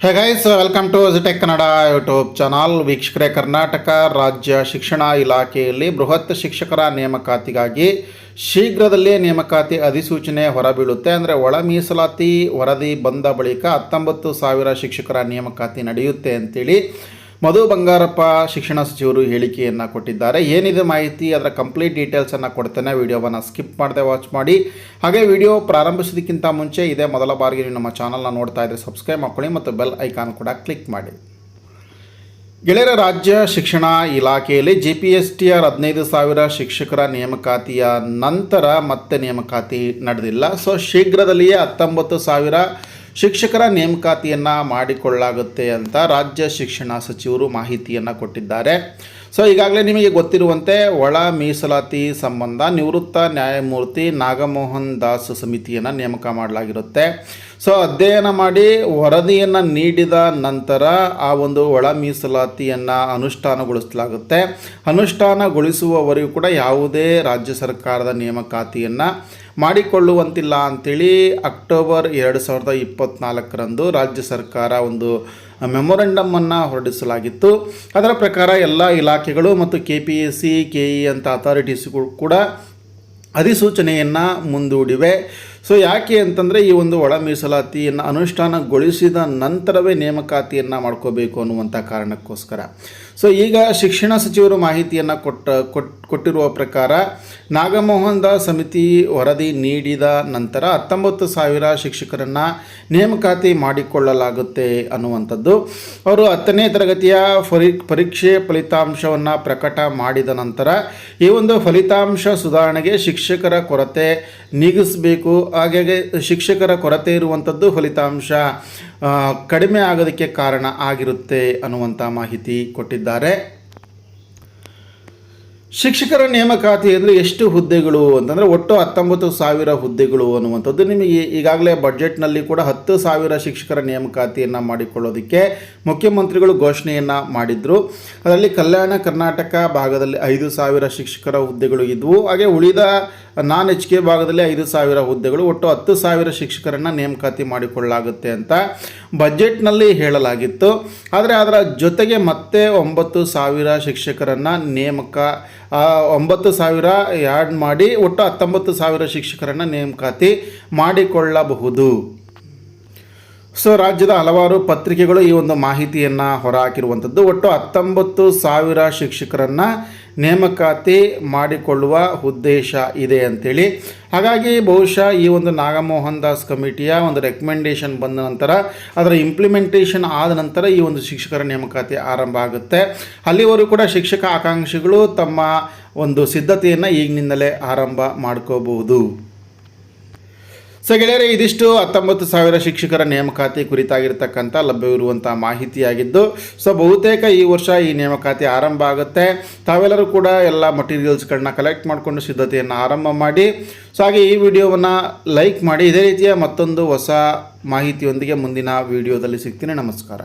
Hey guys welcome to ಜಿಟೆಕ್ Kannada YouTube channel ವೀಕ್ಷಕರೇ, ಕರ್ನಾಟಕ ರಾಜ್ಯ ಶಿಕ್ಷಣ ಇಲಾಖೆಯಲ್ಲಿ ಬೃಹತ್ ಶಿಕ್ಷಕರ ನೇಮಕಾತಿಗಾಗಿ ಶೀಘ್ರದಲ್ಲೇ ನೇಮಕಾತಿ ಅಧಿಸೂಚನೆ ಹೊರಬೀಳುತ್ತೆ. ಅಂದರೆ ಒಳ ಮೀಸಲಾತಿ ವರದಿ ಬಂದ ಬಳಿಕ ಹತ್ತೊಂಬತ್ತು ಸಾವಿರ ಶಿಕ್ಷಕರ ನೇಮಕಾತಿ ನಡೆಯುತ್ತೆ ಅಂತೇಳಿ ಮಧು ಬಂಗಾರಪ್ಪ ಶಿಕ್ಷಣ ಸಚಿವರು ಹೇಳಿಕೆಯನ್ನು ಕೊಟ್ಟಿದ್ದಾರೆ. ಏನಿದೆ ಮಾಹಿತಿ? ಅದರ ಕಂಪ್ಲೀಟ್ ಡೀಟೇಲ್ಸನ್ನು ಕೊಡ್ತೇನೆ. ವಿಡಿಯೋವನ್ನು ಸ್ಕಿಪ್ ಮಾಡದೆ ವಾಚ್ ಮಾಡಿ. ಹಾಗೆ ವಿಡಿಯೋ ಪ್ರಾರಂಭಿಸೋದಕ್ಕಿಂತ ಮುಂಚೆ ಇದೇ ಮೊದಲ ಬಾರಿಗೆ ನೀವು ನಮ್ಮ ಚಾನಲ್ನ ನೋಡ್ತಾ ಇದ್ದರೆ ಸಬ್ಸ್ಕ್ರೈಬ್ ಮಾಡ್ಕೊಳ್ಳಿ ಮತ್ತು ಬೆಲ್ ಐಕಾನ್ ಕೂಡ ಕ್ಲಿಕ್ ಮಾಡಿ. ಗೆಳೆಯರ ರಾಜ್ಯ ಶಿಕ್ಷಣ ಇಲಾಖೆಯಲ್ಲಿ G P S T R ಹದಿನೈದು ಸಾವಿರ ಶಿಕ್ಷಕರ ನೇಮಕಾತಿಯ ನಂತರ ಮತ್ತೆ ನೇಮಕಾತಿ ನಡೆದಿಲ್ಲ. ಸೊ ಶೀಘ್ರದಲ್ಲಿಯೇ ಹತ್ತೊಂಬತ್ತು ಸಾವಿರ ಶಿಕ್ಷಕರ ನೇಮಕಾತಿಯನ್ನು ಮಾಡಿಕೊಳ್ಳಲಾಗುತ್ತೆ ಅಂತ ರಾಜ್ಯ ಶಿಕ್ಷಣ ಸಚಿವರು ಮಾಹಿತಿಯನ್ನು ಕೊಟ್ಟಿದ್ದಾರೆ. ಸೊ ಈಗಾಗಲೇ ನಿಮಗೆ ಗೊತ್ತಿರುವಂತೆ ಒಳ ಮೀಸಲಾತಿ ಸಂಬಂಧ ನಿವೃತ್ತ ನ್ಯಾಯಮೂರ್ತಿ ನಾಗಮೋಹನ್ ದಾಸ್ ಸಮಿತಿಯನ್ನು ನೇಮಕ ಮಾಡಲಾಗಿರುತ್ತೆ. ಸೊ ಅಧ್ಯಯನ ಮಾಡಿ ವರದಿಯನ್ನು ನೀಡಿದ ನಂತರ ಆ ಒಂದು ಒಳ ಮೀಸಲಾತಿಯನ್ನು ಅನುಷ್ಠಾನಗೊಳಿಸಲಾಗುತ್ತೆ. ಅನುಷ್ಠಾನಗೊಳಿಸುವವರೆಗೂ ಕೂಡ ಯಾವುದೇ ರಾಜ್ಯ ಸರ್ಕಾರದ ನೇಮಕಾತಿಯನ್ನು ಮಾಡಿಕೊಳ್ಳುವಂತಿಲ್ಲ ಅಂಥೇಳಿ ಅಕ್ಟೋಬರ್ ಎರಡು ಸಾವಿರದ ಇಪ್ಪತ್ತ್ನಾಲ್ಕರಂದು ರಾಜ್ಯ ಸರ್ಕಾರ ಒಂದು ಮೆಮೊರೆಂಡಮನ್ನು ಹೊರಡಿಸಲಾಗಿತ್ತು. ಅದರ ಪ್ರಕಾರ ಎಲ್ಲ ಇಲಾಖೆಗಳು ಮತ್ತು K P S C K E ಅಂತ ಅಥಾರಿಟೀಸ್ಗಳು ಕೂಡ ಅಧಿಸೂಚನೆಯನ್ನು ಮುಂದೂಡಿವೆ. ಸೊ ಯಾಕೆ ಅಂತಂದರೆ ಈ ಒಂದು ಒಳ ಮೀಸಲಾತಿಯನ್ನು ಅನುಷ್ಠಾನಗೊಳಿಸಿದ ನಂತರವೇ ನೇಮಕಾತಿಯನ್ನು ಮಾಡ್ಕೋಬೇಕು ಅನ್ನುವಂಥ ಕಾರಣಕ್ಕೋಸ್ಕರ. ಸೊ ಈಗ ಶಿಕ್ಷಣ ಸಚಿವರು ಮಾಹಿತಿಯನ್ನು ಕೊಟ್ಟ, ಕೊಟ್, ಕೊಟ್ಟಿರುವ ಪ್ರಕಾರ ನಾಗಮೋಹನ್ ದಾಸ್ ಸಮಿತಿ ವರದಿ ನೀಡಿದ ನಂತರ ಹತ್ತೊಂಬತ್ತು ಸಾವಿರ ಶಿಕ್ಷಕರನ್ನು ನೇಮಕಾತಿ ಮಾಡಿಕೊಳ್ಳಲಾಗುತ್ತೆ ಅನ್ನುವಂಥದ್ದು. ಅವರು ಹತ್ತನೇ ತರಗತಿಯ ಪರಿ ಪರೀಕ್ಷೆ ಫಲಿತಾಂಶವನ್ನು ಪ್ರಕಟ ಮಾಡಿದ ನಂತರ ಈ ಒಂದು ಫಲಿತಾಂಶ ಸುಧಾರಣೆಗೆ ಶಿಕ್ಷಕರ ಕೊರತೆ ನೀಗಿಸಬೇಕು ಹಾಗಾಗಿ ಶಿಕ್ಷಕರ ಕೊರತೆ ಇರುವಂಥದ್ದು ಫಲಿತಾಂಶ ಕಡಿಮೆ ಆಗೋದಕ್ಕೆ ಕಾರಣ ಆಗಿರುತ್ತೆ ಅನ್ನುವಂಥ ಮಾಹಿತಿ ಕೊಟ್ಟಿದ್ದಾರೆ. ಶಿಕ್ಷಕರ ನೇಮಕಾತಿಯಲ್ಲಿ ಎಷ್ಟು ಹುದ್ದೆಗಳು ಅಂತಂದರೆ ಒಟ್ಟು ಹತ್ತೊಂಬತ್ತು ಸಾವಿರ ಹುದ್ದೆಗಳು ಅನ್ನುವಂಥದ್ದು ನಿಮಗೆ ಈಗಾಗಲೇ ಬಡ್ಜೆಟ್ನಲ್ಲಿ ಕೂಡ ಹತ್ತು ಸಾವಿರ ಶಿಕ್ಷಕರ ನೇಮಕಾತಿಯನ್ನು ಮಾಡಿಕೊಳ್ಳೋದಕ್ಕೆ ಮುಖ್ಯಮಂತ್ರಿಗಳು ಘೋಷಣೆಯನ್ನು ಮಾಡಿದರು. ಅದರಲ್ಲಿ ಕಲ್ಯಾಣ ಕರ್ನಾಟಕ ಭಾಗದಲ್ಲಿ ಐದು ಸಾವಿರ ಶಿಕ್ಷಕರ ಹುದ್ದೆಗಳು ಇದ್ದವು ಹಾಗೆ ಉಳಿದ ನಾನ್ ಎಚ್ ಕೆ ಭಾಗದಲ್ಲಿ ಐದು ಸಾವಿರ ಹುದ್ದೆಗಳು, ಒಟ್ಟು ಹತ್ತು ಸಾವಿರ ಶಿಕ್ಷಕರನ್ನು ನೇಮಕಾತಿ ಮಾಡಿಕೊಳ್ಳಲಾಗುತ್ತೆ ಅಂತ ಬಜೆಟ್ನಲ್ಲಿ ಹೇಳಲಾಗಿತ್ತು. ಆದರೆ ಅದರ ಜೊತೆಗೆ ಮತ್ತೆ ಒಂಬತ್ತು ಸಾವಿರ ಶಿಕ್ಷಕರನ್ನು ನೇಮಕ ಒಂಬತ್ತು ಸಾವಿರ ಆ್ಯಡ್ ಮಾಡಿ ಒಟ್ಟು ಹತ್ತೊಂಬತ್ತು ಸಾವಿರ ಶಿಕ್ಷಕರನ್ನು ನೇಮಕಾತಿ ಮಾಡಿಕೊಳ್ಳಬಹುದು. ಸೊ, ರಾಜ್ಯದ ಹಲವಾರು ಪತ್ರಿಕೆಗಳು ಈ ಒಂದು ಮಾಹಿತಿಯನ್ನು ಹೊರಹಾಕಿರುವಂಥದ್ದು. ಒಟ್ಟು ಹತ್ತೊಂಬತ್ತು ಸಾವಿರ ಶಿಕ್ಷಕರನ್ನು ನೇಮಕಾತಿ ಮಾಡಿಕೊಳ್ಳುವ ಉದ್ದೇಶ ಇದೆ ಅಂಥೇಳಿ ಹಾಗಾಗಿ ಬಹುಶಃ ಈ ಒಂದು ನಾಗಮೋಹನ್ ದಾಸ್ ಕಮಿಟಿಯ ಒಂದು ರೆಕಮೆಂಡೇಶನ್ ಬಂದ ನಂತರ, ಅದರ ಇಂಪ್ಲಿಮೆಂಟೇಷನ್ ಆದ ನಂತರ ಈ ಒಂದು ಶಿಕ್ಷಕರ ನೇಮಕಾತಿ ಆರಂಭ ಆಗುತ್ತೆ. ಅಲ್ಲಿವರೆಗೂ ಕೂಡ ಶಿಕ್ಷಕ ಆಕಾಂಕ್ಷಿಗಳು ತಮ್ಮ ಒಂದು ಸಿದ್ಧತೆಯನ್ನು ಈಗಿನಿಂದಲೇ ಆರಂಭ ಮಾಡ್ಕೋಬಹುದು. ಸೊ ಗೆಳೆಯರೆ, ಇದಿಷ್ಟು ಹತ್ತೊಂಬತ್ತು ಸಾವಿರ ಶಿಕ್ಷಕರ ನೇಮಕಾತಿ ಕುರಿತಾಗಿರ್ತಕ್ಕಂಥ ಲಭ್ಯವಿರುವಂಥ ಮಾಹಿತಿಯಾಗಿದ್ದು, ಸೊ ಬಹುತೇಕ ಈ ವರ್ಷ ಈ ನೇಮಕಾತಿ ಆರಂಭ ಆಗುತ್ತೆ. ತಾವೆಲ್ಲರೂ ಕೂಡ ಎಲ್ಲ ಮಟೀರಿಯಲ್ಸ್ಗಳನ್ನ ಕಲೆಕ್ಟ್ ಮಾಡಿಕೊಂಡು ಸಿದ್ಧತೆಯನ್ನು ಆರಂಭ ಮಾಡಿ, ಸೊ ಹಾಗೆ ಈ ವಿಡಿಯೋವನ್ನು ಲೈಕ್ ಮಾಡಿ. ಇದೇ ರೀತಿಯ ಮತ್ತೊಂದು ಹೊಸ ಮಾಹಿತಿಯೊಂದಿಗೆ ಮುಂದಿನ ವಿಡಿಯೋದಲ್ಲಿ ಸಿಗ್ತೀನಿ. ನಮಸ್ಕಾರ.